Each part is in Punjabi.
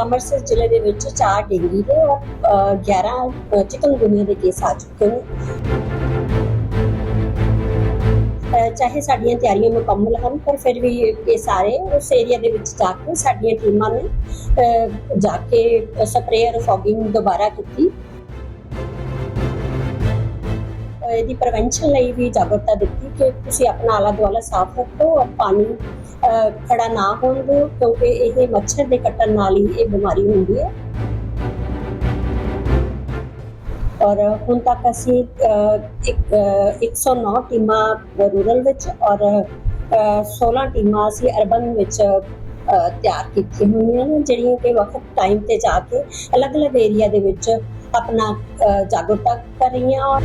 ਅੰਮ੍ਰਿਤਸਰ ਜ਼ਿਲ੍ਹੇ ਦੇ ਵਿੱਚ ਚਾਰ ਡੇਂਗੀ ਦੇ, ਔਰ 11 ਚਿਕਨਗੁਨੀਆ ਦੇ ਕੇਸ ਆ ਚੁੱਕੇ ਨੇ। ਚਾਹੇ ਸਾਡੀਆਂ ਤਿਆਰੀਆਂ ਮੁਕੰਮਲ ਹਨ, ਪਰ ਫਿਰ ਵੀ ਇਹ ਸਾਰੇ ਉਸ ਏਰੀਆ ਦੇ ਵਿੱਚ ਜਾ ਕੇ ਸਾਡੀਆਂ ਟੀਮਾਂ ਨੇ ਜਾ ਕੇ ਸਪਰੇਅਰ ਫੌਗਿੰਗ ਦੁਬਾਰਾ ਕੀਤੀ। ਇਹਦੀ ਪ੍ਰੀਵੈਂਸ਼ਨ ਲਈ ਵੀ ਜਾਗਰੂਕਤਾ ਦਿੱਤੀ ਕਿ ਤੁਸੀਂ ਆਪਣਾ ਆਲਾ ਦੁਆਲਾ ਸਾਫ਼ ਰੱਖੋ, ਔਰ ਪਾਣੀ ਖੜਾ ਨਾ ਹੋਣ ਦਿਓ ਕਿਉਂਕਿ ਇਹ ਮੱਛਰ ਦੇ ਕੱਟਣ ਨਾਲ ਹੀ ਇਹ ਬਿਮਾਰੀ ਹੁੰਦੀ ਹੈ। ਔਰ ਹੁਣ ਤੱਕ ਅਸੀਂ 109 ਟੀਮਾਂ ਰੂਰਲ ਵਿੱਚ ਔਰ ਅ, 16 ਟੀਮਾਂ ਅਸੀਂ ਅਰਬਨ ਵਿੱਚ ਤਿਆਰ ਕੀਤੀਆਂ ਹੋਈਆਂ ਨੇ ਜਿਹੜੀਆਂ ਕਿ ਵਕਤ ਟਾਈਮ ਤੇ ਜਾ ਕੇ ਅਲੱਗ-ਅਲੱਗ ਏਰੀਆ ਦੇ ਵਿੱਚ ਆਪਣਾ ਜਾਗਰੂਕਤਾ ਕਰ ਰਹੀਆਂ ਔਰ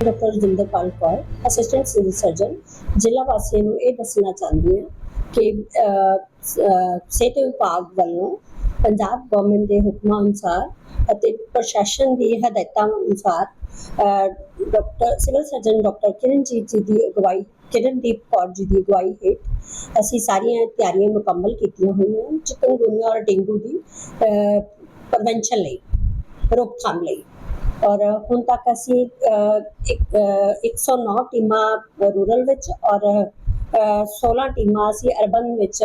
doctor Jinderpal Kaur assistant civil surgeon, ਜ਼ਿਲ੍ਹਾ ਵਾਸੀਆਂ ਨੂੰ ਇਹ ਦੱਸਣਾ ਚਾਹੁੰਦੀ ਹਾਂ ਕਿ ਸਿਹਤ ਵਿਭਾਗ ਵੱਲੋਂ ਪੰਜਾਬ ਗਵਰਨਮੈਂਟ ਦੇ ਹੁਕਮਾਂ ਅਨੁਸਾਰ ਅਤੇ ਪ੍ਰਸ਼ਾਸਨ ਦੀ ਹਦਾਇਤਾਂ ਅਨੁਸਾਰ doctor, civil surgeon doctor Kiranjeet ji ਦੀ ਅਗਵਾਈ, ਕਿਰਨਦੀਪ ਕੌਰ ਜੀ ਦੀ ਅਗਵਾਈ ਹੇਠ ਅਸੀਂ ਸਾਰੀਆਂ ਤਿਆਰੀਆਂ ਮੁਕੰਮਲ ਕੀਤੀਆਂ ਹੋਈਆਂ ਹਨ, ਚਿਕਨਗੁਨੀਆ ਔਰ ਡੇਂਗੂ ਦੀ ਪ੍ਰੀਵੈਂਸ਼ਨ ਲਈ, ਰੋਕਥਾਮ ਲਈ। ਔਰ ਹੁਣ ਤੱਕ ਅਸੀਂ ਅ, ਇੱਕ, ਅ, 109 ਟੀਮਾਂ ਰੂਰਲ ਵਿੱਚ ਔਰ ਅ, 16 ਟੀਮਾਂ ਅਸੀਂ ਅਰਬਨ ਵਿੱਚ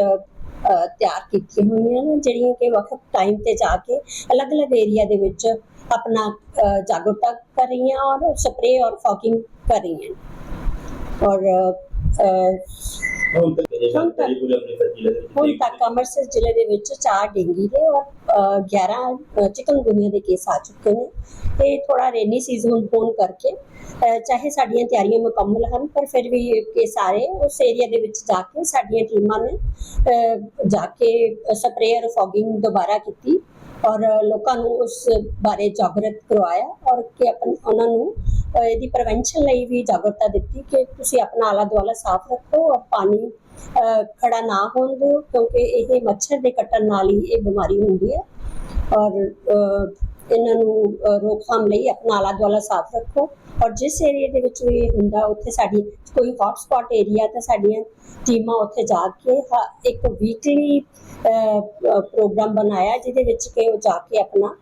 ਤਿਆਰ ਕੀਤੀਆਂ ਹੋਈਆਂ ਨੇ ਜਿਹੜੀਆਂ ਕਿ ਵਕਤ ਟਾਈਮ ਤੇ ਜਾ ਕੇ ਅਲੱਗ-ਅਲੱਗ ਏਰੀਆ ਦੇ ਵਿੱਚ ਆਪਣਾ ਜਾਗਰੂਕਤਾ ਕਰ ਰਹੀਆਂ ਔਰ ਸਪਰੇ ਔਰ ਫੌਕਿੰਗ ਕਰ ਰਹੀਆਂ ਔਰ ਹੁਣ ਤੱਕ ਅੰਮ੍ਰਿਤਸਰ ਜ਼ਿਲ੍ਹੇ ਦੇ ਵਿੱਚ ਹੁਣ ਤੱਕ ਅੰਮ੍ਰਿਤਸਰ ਜ਼ਿਲ੍ਹੇ ਦੇ ਵਿੱਚ ਚਾਰ ਡੇਂਗੀ ਦੇ ਔਰ ਅ, 11 ਚਿਕਨਗੁਨੀਆ ਦੇ ਕੇਸ ਆ ਚੁੱਕੇ ਨੇ। ਤੇ ਥੋੜਾ ਰੇਨੀ ਸੀਜ਼ਨ ਹੋਣ ਕਰਕੇ ਚਾਹੇ ਸਾਡੀਆਂ ਤਿਆਰੀਆਂ ਮੁਕੰਮਲ ਹਨ, ਪਰ ਫਿਰ ਵੀ ਇਹ ਸਾਰੇ ਉਸ ਏਰੀਆ ਦੇ ਵਿੱਚ ਜਾ ਕੇ ਸਾਡੀਆਂ ਟੀਮਾਂ ਨੇ ਜਾ ਕੇ ਸਪਰੇਅਰ ਫੌਗਿੰਗ ਦੁਬਾਰਾ ਕੀਤੀ ਔਰ ਲੋਕਾਂ ਨੂੰ ਉਸ ਬਾਰੇ ਜਾਗਰੂਕ ਕਰਵਾਇਆ ਔਰ ਕਿ ਆਪਣ ਉਹਨਾਂ ਨੂੰ ਇਹਦੀ ਪ੍ਰੀਵੈਂਸ਼ਨ ਲਈ ਵੀ ਜਾਗਰਤਾ ਦਿੱਤੀ ਕਿ ਤੁਸੀਂ ਆਪਣਾ ਆਲਾ ਦੁਆਲਾ ਸਾਫ਼ ਰੱਖੋ ਔਰ ਪਾਣੀ ਖੜਾ ਨਾ ਹੋਣ ਦਿਓ ਕਿਉਂਕਿ ਇਹ ਮੱਛਰ ਦੇ ਕੱਟਣ ਨਾਲ ਹੀ ਇਹ ਬਿਮਾਰੀ ਹੁੰਦੀ ਹੈ ਔਰ ਇਹਨਾਂ ਨੂੰ ਰੋਕਥਾਮ ਲਈ ਆਪਣਾ ਆਲਾ ਦੁਆਲਾ ਸਾਫ਼ ਰੱਖੋ। ਔਰ ਜਿਸ ਏਰੀਆ ਦੇ ਵਿੱਚ ਵੀ ਹੁੰਦਾ ਉੱਥੇ ਸਾਡੀ ਕੋਈ ਹੌਟ ਸਪੌਟ ਏਰੀਆ ਤਾਂ ਸਾਡੀਆਂ ਟੀਮਾਂ ਉੱਥੇ ਜਾ ਕੇ ਇੱਕ ਵੀਕਲੀ ਪ੍ਰੋਗਰਾਮ ਬਣਾਇਆ ਜਿਹਦੇ ਵਿੱਚ ਕਿ ਉਹ ਜਾ ਕੇ ਆਪਣਾ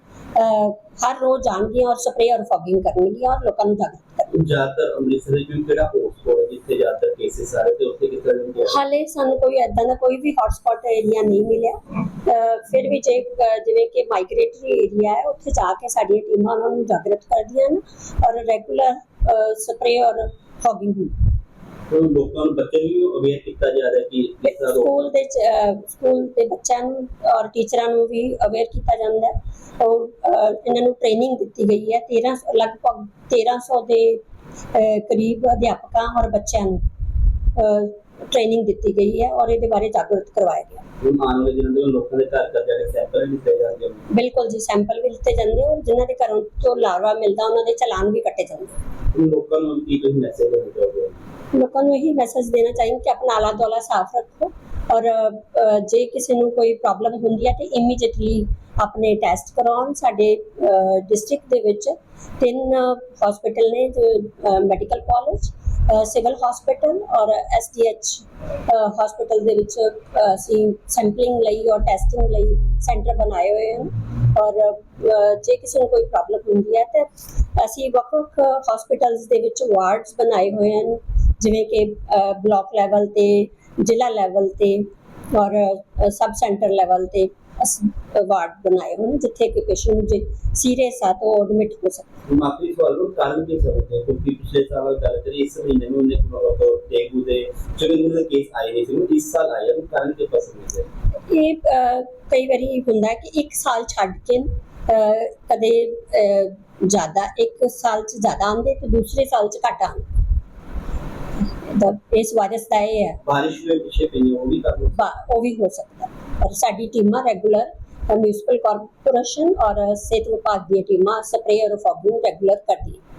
ਹਰ ਰੋਜ਼ ਜਾਣਗੀਆਂ ਔਰ ਸਪਰੇ ਔਰ ਫੌਗਿੰਗ ਕਰਨਗੀਆਂ ਔਰ ਲੋਕਾਂ ਨੂੰ ਜਾਗਰੂਕ ਕਰਨਗੀਆਂ। ਜ਼ਿਆਦਾਤਰ ਅੰਮ੍ਰਿਤਸਰ ਵਿੱਚ ਵੀ ਕਿਹੜਾ ਹੌਟਸਪੌਟ ਹੈ ਜਿੱਥੇ ਜ਼ਿਆਦਾਤਰ ਕੇਸਿਸ ਆ ਰਹੇ ਤੇ ਉੱਥੇ ਦੇ ਹਾਲੇ ਸਾਨੂੰ ਕੋਈ ਐਦਾਂ ਦਾ ਕੋਈ ਵੀ ਹੌਟਸਪੌਟ ਏਰੀਆ ਨਹੀਂ ਮਿਲਿਆ। ਫਿਰ ਵੀ ਜੇ ਜਿਵੇਂ ਕਿ ਮਾਈਗ੍ਰੇਟਰੀ ਏਰੀਆ ਹੈ ਉੱਥੇ ਜਾ ਕੇ ਸਾਡੀਆਂ ਟੀਮਾਂ ਉਹਨਾਂ ਨੂੰ ਜਾਗਰੂਕ ਕਰਦੀਆਂ ਹਨ ਔਰ ਰੈਗੂਲਰ ਸਪਰੇ ਔਰ ਫੌਗਿੰਗ ਹੁੰਦੀ ਲੋਕਾਂ ਨੂੰ ਬੱਚੇ ਨੂੰ ਅਵੇਅਰ ਕੀਤਾ ਜਾ ਰਿਹਾ ਕਿ ਸਕੂਲ ਦੇ ਸਕੂਲ ਦੇ ਬੱਚਿਆਂ ਨੂੰ ਔਰ ਟੀਚਰਾਂ ਨੂੰ ਵੀ ਅਵੇਅਰ ਕੀਤਾ ਜਾਂਦਾ ਹੈ। ਔਰ ਇਹਨਾਂ ਨੂੰ ਟ੍ਰੇਨਿੰਗ ਦਿੱਤੀ ਗਈ ਹੈ 13 ਲਗਭਗ 1300 ਦੇ ਕਰੀਬ ਅਧਿਆਪਕਾਂ ਔਰ ਬੱਚਿਆਂ ਨੂੰ। ਟ੍ਰੇਨਿੰਗ ਦਿੱਤੀ ਗਈ ਹੈ ਔਰ ਇਹਦੇ ਬਾਰੇ ਜਾਗਰੂਕ ਕਰਵਾਇਆ ਗਿਆ। ਲੋਕਾਂ ਦੇ ਘਰ ਘਰ ਜਾ ਕੇ ਸੈਂਪਲ ਲਿੱਤੇ ਜਾਣਗੇ ਬਿਲਕੁਲ ਜੀ ਸੈਂਪਲ ਵੀ ਲਿੱਤੇ ਜਾਂਦੇ ਔਰ ਜਿਨ੍ਹਾਂ ਦੇ ਘਰੋਂ ਤੋਂ ਲਾਰਵਾ ਮਿਲਦਾ ਉਹਨਾਂ ਦੇ ਚਲਾਨ ਵੀ ਕੱਟੇ ਜਾਂਦੇ। ਲੋਕਾਂ ਨੂੰ ਕੀ ਕੋਈ ਮੈਸੇਜ ਦੇਣਾ ਲੋਕਾਂ ਨੂੰ ਇਹੀ ਮੈਸੇਜ ਦੇਣਾ ਚਾਹੀਦਾ ਕਿ ਆਪਣਾ ਆਲਾ ਦੁਆਲਾ ਸਾਫ਼ ਰੱਖੋ ਔਰ ਜੇ ਕਿਸੇ ਨੂੰ ਕੋਈ ਪ੍ਰੋਬਲਮ ਹੁੰਦੀ ਹੈ ਤੇ ਇਮੀਡੀਏਟਲੀ ਆਪਣੇ ਟੈਸਟ ਕਰਾਉਣ। ਸਾਡੇ ਡਿਸਟ੍ਰਿਕਟ ਦੇ ਵਿੱਚ ਤਿੰਨ ਹਸਪੀਟਲ ਨੇ ਜੋ ਮੈਡੀਕਲ ਕਾਲਜ ਸਿਵਲ ਹਸਪੀਟਲ ਔਰ ਐਸਡੀਐਚ ਹਸਪੀਟਲ ਦੇ ਵਿੱਚ ਅਸੀਂ ਸੈਂਪਲਿੰਗ ਲਈ ਔਰ ਟੈਸਟਿੰਗ ਲਈ ਸੈਂਟਰ ਬਣਾਏ ਹੋਏ ਹਨ। ਔਰ ਜੇ ਕਿਸੇ ਨੂੰ ਕੋਈ ਪ੍ਰੋਬਲਮ ਹੁੰਦੀ ਹੈ ਤੇ ਅਸੀਂ ਵੱਖ-ਵੱਖ ਹਸਪੀਟਲਸ ਦੇ ਵਿੱਚ ਵਾਰਡਸ ਬਣਾਏ ਹੋਏ ਹਨ। ਜਿਵੇਂ ਕਿ ਬਲਾਕ ਲੈਵਲ ਤੇ, ਜ਼ਿਲ੍ਹਾ ਲੈਵਲ ਤੇ ਔਰ ਸਬ ਸੈਂਟਰ ਲੈਵਲ ਤੇ। ਵਾਰਡ ਬਣਾਏ ਹੋਏ ਨੇ ਜਿੱਥੇ ਕਿ ਪੇਸ਼ੈਂਟ ਜੇ ਸੀਰੀਅਸ ਆ ਤਾਂ ਉਹ ਐਡਮਿਟ ਹੋ ਸਕਦਾ ਹੁਣ ਆਖਰੀ ਸਵਾਲ ਨੂੰ ਕਾਰਨ ਕੀ ਸਮਝਦੇ ਹੋ ਕਿਉਂਕਿ ਪਿਛਲੇ ਸਾਲ ਗੱਲ ਕਰੀ ਇਸ ਮਹੀਨੇ ਨੂੰ ਉਹਨੇ ਕੋਲ ਡੇਂਗੂ ਦੇ ਚਿਕਨਗੁਨੀਆ ਦੇ ਕੇਸ ਆਏ ਨਹੀਂ ਸੀ ਉਹ ਇਸ ਸਾਲ ਆਏ ਹਨ ਕਾਰਨ ਕੀ ਪਸੰਦ ਹੈ ਇਹ ਅ, ਕਈ ਵਾਰੀ ਹੁੰਦਾ ਹੈ ਕਿ ਇੱਕ ਸਾਲ ਛੱਡ ਕੇ ਅ, ਕਦੇ ਅ, ਜ਼ਿਆਦਾ ਇੱਕ ਸਾਲ ਚ ਜ਼ਿਆਦਾ ਆਉਂਦੇ ਤੇ ਦੂਸਰੇ ਸਾਲ ਚ ਘੱਟ ਆਉਂਦੇ ਤਾਂ ਇਸ ਵਾਇਰਸ ਦਾ ਇਹ ਹੈ ਬਾਰਿਸ਼ ਵਿੱਚ ਪਿੱਛੇ ਪਈ ਉਹ ਵੀ ਕਾਰਨ ਬਾ- ਉਹ ਵੀ ਹੋ ਸਕਦਾ ਹੈ। ਔਰ ਸਾਡੀ ਟੀਮਾਂ ਰੈਗੂਲਰ ਮਿਊਨਿਸਪਲ ਕਾਰਪੋਰੇਸ਼ਨ ਔਰ ਸਿਹਤ ਵਿਭਾਗ ਦੀਆਂ ਟੀਮਾਂ ਸਪਰੇ ਔਰ ਫੌਗਿੰਗ ਰੈਗੂਲਰ ਕਰਦੀਆਂ।